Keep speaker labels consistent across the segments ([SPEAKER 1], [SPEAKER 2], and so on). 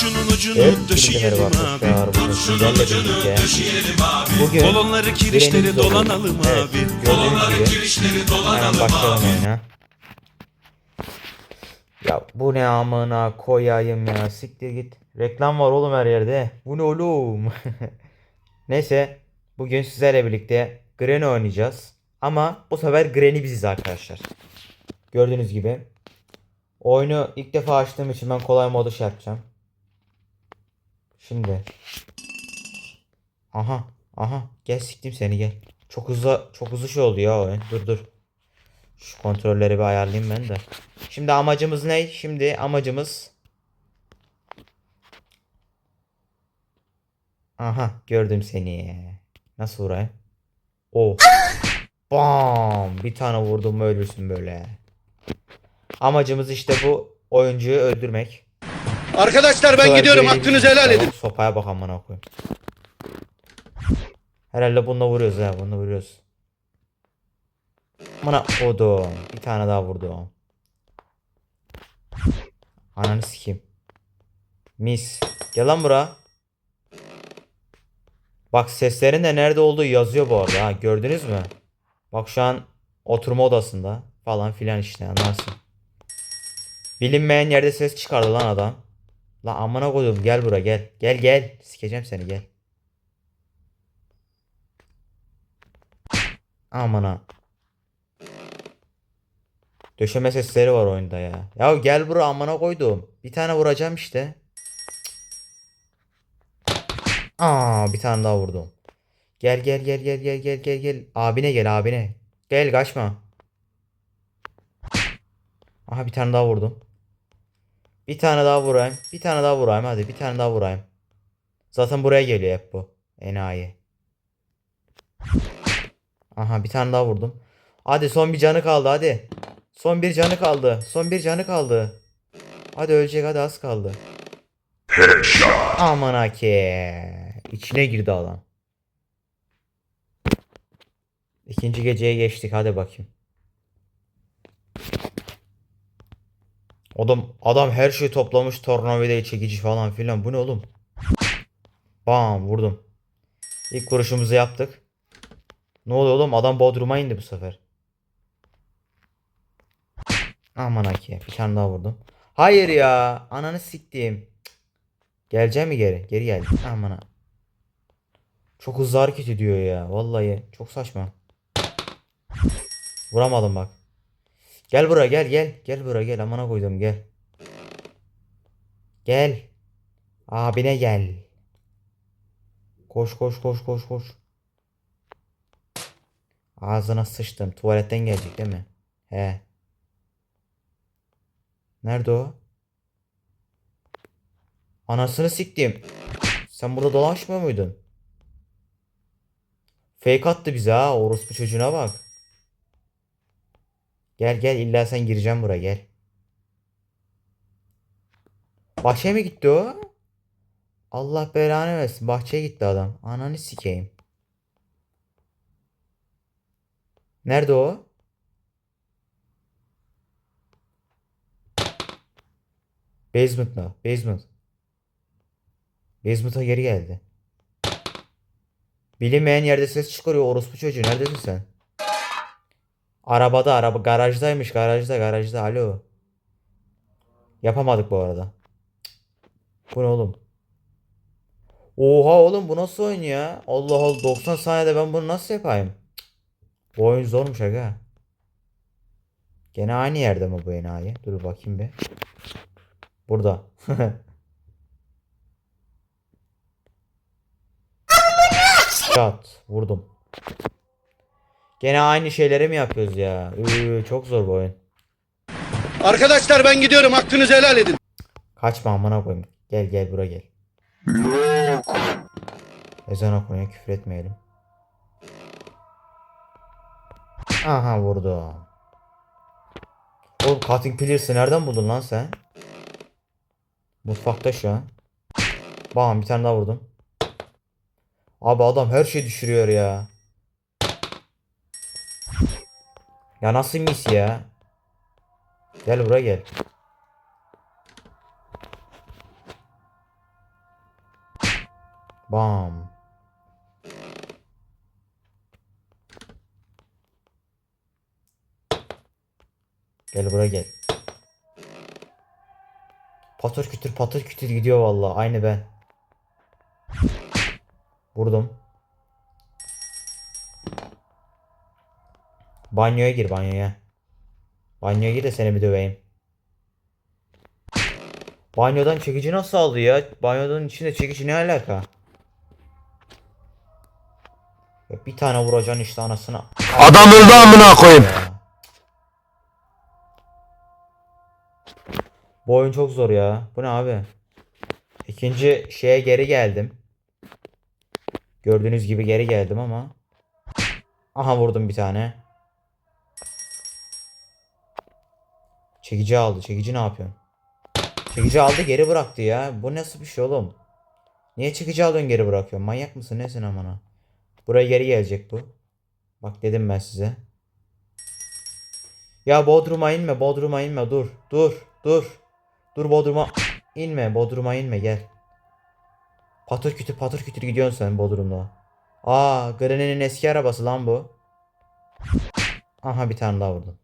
[SPEAKER 1] şunun ucunu
[SPEAKER 2] Evet,
[SPEAKER 1] döşeyelim abi.
[SPEAKER 2] merhaba arkadaşlar. Bugün sizlerle birlikte Bugün
[SPEAKER 1] Kolonları kirişleri dolanalım
[SPEAKER 2] Evet,
[SPEAKER 1] abi.
[SPEAKER 2] gördüğünüz gibi Hemen başlayalım oyuna. Ya bu ne amına koyayım ya siktir git. Reklam var oğlum her yerde. Bu ne oğlum? Neyse bugün sizlerle birlikte Granny oynayacağız. Ama bu sefer Granny biziz arkadaşlar. Gördüğünüz gibi. Oyunu ilk defa açtığım için ben kolay modu şey yapacağım. Şimdi. Aha. Aha. Gel siktim seni gel. Çok hızlı çok hızlı şey oldu ya. Dur dur. Şu kontrolleri bir ayarlayayım ben de. Şimdi amacımız ne? Şimdi amacımız Aha gördüm seni. Nasıl vurayım? Oh. Bam! Bir tane vurdum mu ölürsün böyle. Amacımız işte bu oyuncuyu öldürmek.
[SPEAKER 3] Arkadaşlar ben gidiyorum
[SPEAKER 2] görevi
[SPEAKER 3] hakkınızı helal edin.
[SPEAKER 2] Sopaya bak amına koyayım. Herhalde bununla vuruyoruz ha. Bununla vuruyoruz. Bana odum. Bir tane daha vurdum. Ananı sikeyim. Mis. Gel lan bura. Bak seslerin de nerede olduğu yazıyor bu arada ha. Gördünüz mü? Bak şu an oturma odasında falan filan işte anlarsın. Bilinmeyen yerde ses çıkardı lan adam. Lan amına koydum gel bura gel. Gel gel. Sikeceğim seni gel. Amına. Döşeme sesleri var oyunda ya. Ya gel bura amına koydum. Bir tane vuracağım işte. Aa bir tane daha vurdum. Gel gel gel gel gel gel gel gel. Abine gel abine. Gel kaçma. Aha bir tane daha vurdum. Bir tane daha vurayım. Bir tane daha vurayım hadi bir tane daha vurayım. Zaten buraya geliyor hep bu. Enayi. Aha bir tane daha vurdum. Hadi son bir canı kaldı hadi. Son bir canı kaldı. Son bir canı kaldı. Hadi ölecek hadi az kaldı. Aman ake. İçine girdi adam. İkinci geceye geçtik hadi bakayım. Adam adam her şeyi toplamış tornavidayı çekici falan filan. Bu ne oğlum? Bam vurdum. İlk vuruşumuzu yaptık. Ne oluyor oğlum? Adam Bodrum'a indi bu sefer. Aman aki. Bir tane daha vurdum. Hayır ya. Ananı siktim. Cık. Gelecek mi geri? Geri geldi. Aman. Çok hızlı hareket ediyor ya. Vallahi çok saçma. Vuramadım bak. Gel buraya gel gel. Gel buraya gel. Amına koydum gel. Gel. Abine gel. Koş koş koş koş koş. Ağzına sıçtım. Tuvaletten gelecek değil mi? He. Nerede o? Anasını siktim. Sen burada dolaşmıyor muydun? Fake attı bize ha. Orospu çocuğuna bak. Gel gel illa sen gireceğim buraya gel. Bahçeye mi gitti o? Allah belanı versin. Bahçeye gitti adam. Ananı sikeyim. Nerede o? Basement'ta. Basement. Basement'a geri geldi. Bilinmeyen yerde ses çıkarıyor orospu çocuğu. Neredesin sen? Arabada araba garajdaymış garajda garajda alo. Yapamadık bu arada. Bu ne oğlum? Oha oğlum bu nasıl oyun ya? Allah Allah 90 saniyede ben bunu nasıl yapayım? Bu oyun zormuş aga. Gene aynı yerde mi bu enayi? Dur bakayım bir. Burada. Çat vurdum. Gene aynı şeyleri mi yapıyoruz ya? Üü, çok zor bu oyun.
[SPEAKER 3] Arkadaşlar ben gidiyorum hakkınızı helal edin.
[SPEAKER 2] Kaçma amına koyayım. Gel gel buraya gel. Ezan okunuyor küfür etmeyelim. Aha vurdu. Oğlum cutting pliers'ı nereden buldun lan sen? Mutfakta şu an. Bam bir tane daha vurdum. Abi adam her şeyi düşürüyor ya. Ya nasıl mis ya? Gel buraya gel. Bam. Gel buraya gel. Patır kütür patır kütür gidiyor vallahi aynı ben. Vurdum. Banyoya gir banyoya. Banyoya gir de seni bir döveyim. Banyodan çekici nasıl aldı ya? Banyodan içinde çekici ne alaka? Bir tane vuracaksın işte anasına.
[SPEAKER 1] Adam öldü amına koyayım.
[SPEAKER 2] Ya. Bu oyun çok zor ya. Bu ne abi? İkinci şeye geri geldim. Gördüğünüz gibi geri geldim ama. Aha vurdum bir tane. Çekici aldı. Çekici ne yapıyorsun? Çekici aldı geri bıraktı ya. Bu nasıl bir şey oğlum? Niye çekici alıyorsun geri bırakıyorsun? Manyak mısın nesin amına? Buraya geri gelecek bu. Bak dedim ben size. Ya Bodrum'a inme, Bodrum'a inme. Dur, dur, dur. Dur Bodrum'a inme, Bodrum'a inme gel. Patır kütür patır kütür gidiyorsun sen Bodrum'da. Aa, Granny'nin eski arabası lan bu. Aha bir tane daha vurdum.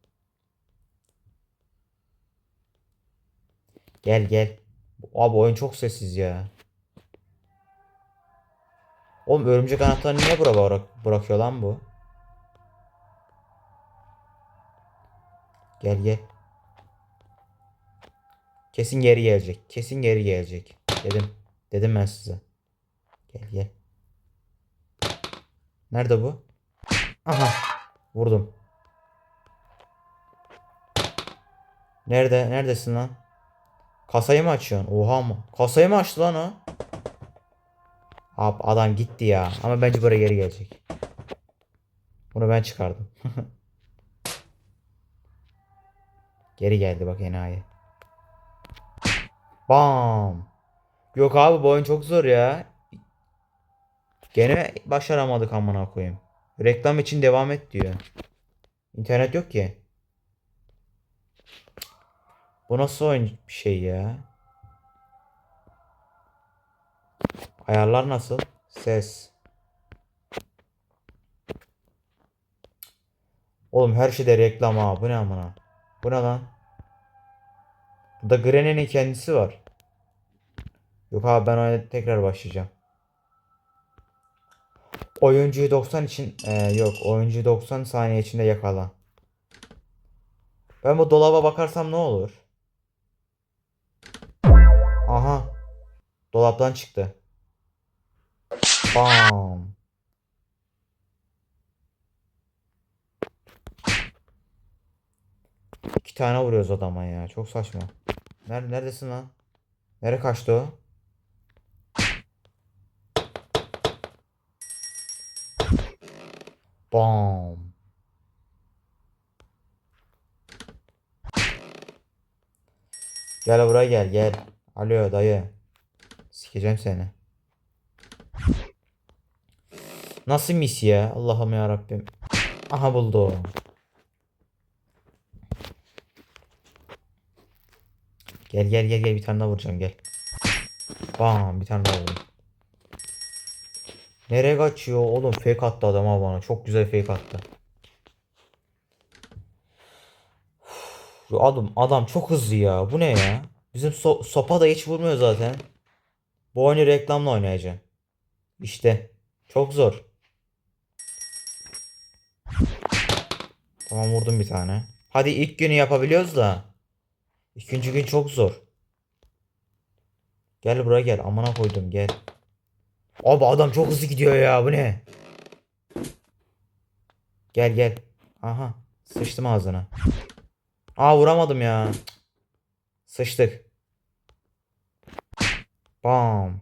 [SPEAKER 2] Gel gel. Abi oyun çok sessiz ya. Oğlum örümcek anahtarını niye buraya bırak bırakıyor lan bu? Gel gel. Kesin geri gelecek. Kesin geri gelecek. Dedim. Dedim ben size. Gel gel. Nerede bu? Aha. Vurdum. Nerede? Neredesin lan? Kasayı mı açıyorsun? Oha mı? Kasayı mı açtı lan o? Abi adam gitti ya. Ama bence buraya geri gelecek. Bunu ben çıkardım. Geri geldi bak enayi. Bam. Yok abi bu oyun çok zor ya. Gene başaramadık amına koyayım. Reklam için devam et diyor. İnternet yok ki. Bu nasıl oyun bir şey ya? Ayarlar nasıl? Ses. Oğlum her şeyde reklam ha. Bu ne amına? Bu ne lan? Burada Granny'nin kendisi var. Yok abi ben oyuna tekrar başlayacağım. Oyuncuyu 90 için Ee, yok oyuncuyu 90 saniye içinde yakala. Ben bu dolaba bakarsam ne olur? Dolaptan çıktı. Bam. İki tane vuruyoruz adama ya. Çok saçma. Nerede, neredesin lan? Nereye kaçtı o? Bam. Gel buraya gel gel. Alo dayı. Sikeceğim seni. Nasıl mis ya? Allah'ım ya Rabbim. Aha buldum. Gel gel gel gel bir tane daha vuracağım gel. Bam bir tane daha vurdum. Nereye kaçıyor oğlum fake attı adam ha bana çok güzel fake attı. Şu adam adam çok hızlı ya bu ne ya? Bizim so- sopa da hiç vurmuyor zaten. Bu oyunu reklamla oynayacağım. İşte çok zor. Tamam vurdum bir tane. Hadi ilk günü yapabiliyoruz da. İkinci gün çok zor. Gel buraya gel. Amına koydum gel. Abi adam çok hızlı gidiyor ya. Bu ne? Gel gel. Aha. Sıçtım ağzına. Aa vuramadım ya. Sıçtık. Bam.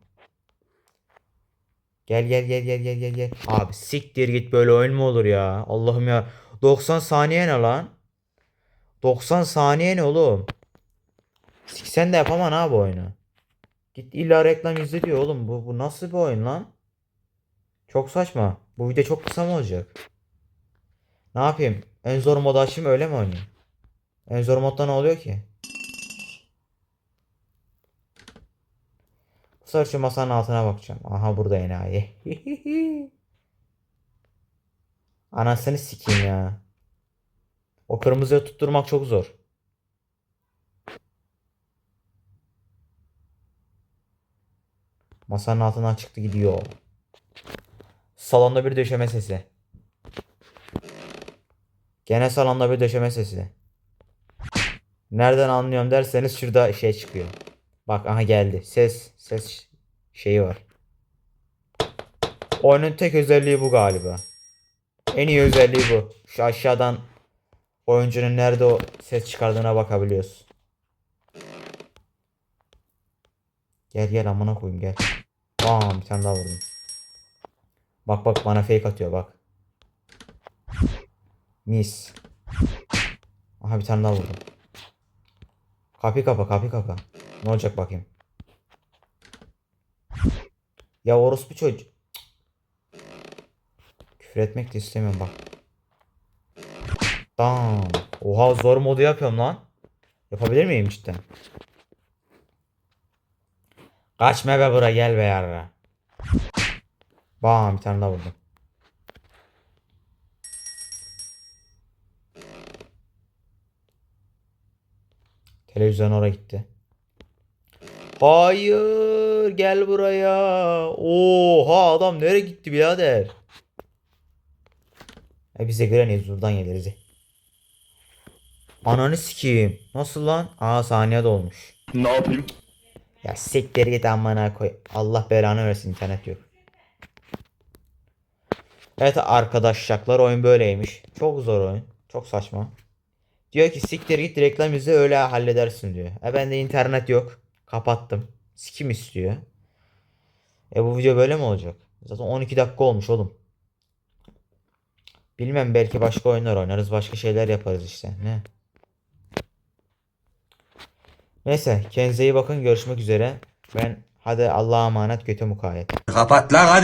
[SPEAKER 2] Gel gel gel gel gel gel gel. Abi siktir git böyle oyun mu olur ya? Allah'ım ya. 90 saniye ne lan? 90 saniye ne oğlum? Sen de yapaman ha bu oyunu. Git illa reklam izle diyor oğlum. Bu, bu nasıl bir oyun lan? Çok saçma. Bu video çok kısa mı olacak? Ne yapayım? En zor modu açayım öyle mi oynayayım? En zor modda ne oluyor ki? Sefer şu masanın altına bakacağım. Aha burada enayi. Anasını sikeyim ya. O kırmızıyı tutturmak çok zor. Masanın altından çıktı gidiyor. Salonda bir döşeme sesi. Gene salonda bir döşeme sesi. Nereden anlıyorum derseniz şurada şey çıkıyor. Bak aha geldi. Ses ses şeyi var. Oyunun tek özelliği bu galiba. En iyi özelliği bu. Şu aşağıdan oyuncunun nerede o ses çıkardığına bakabiliyoruz. Gel gel amına koyayım gel. Bam bir tane daha vurdum. Bak bak bana fake atıyor bak. Mis. Aha bir tane daha vurdum. Kapı kapa kapı kapa. Ne olacak bakayım. Ya orospu çocuk. Küfür etmek de istemiyorum bak. Tamam. Oha zor modu yapıyorum lan. Yapabilir miyim cidden? Kaçma be bura gel be yarra. Bam bir tane daha vurdum. Televizyon oraya gitti. Hayır gel buraya. Oha adam nereye gitti birader? E bize Granny's buradan geliriz. Ananı sikeyim. Nasıl lan? Aa saniye dolmuş.
[SPEAKER 1] Ne yapayım?
[SPEAKER 2] Ya siktir git amına koy. Allah belanı versin internet yok. Evet arkadaşlar oyun böyleymiş. Çok zor oyun. Çok saçma. Diyor ki siktir git reklam izle öyle halledersin diyor. E bende internet yok. Kapattım. Sikim istiyor. E bu video böyle mi olacak? Zaten 12 dakika olmuş oğlum. Bilmem belki başka oyunlar oynarız. Başka şeyler yaparız işte. Ne? Neyse kendinize iyi bakın. Görüşmek üzere. Ben hadi Allah'a emanet götü mukayyet.
[SPEAKER 4] Kapat lan hadi.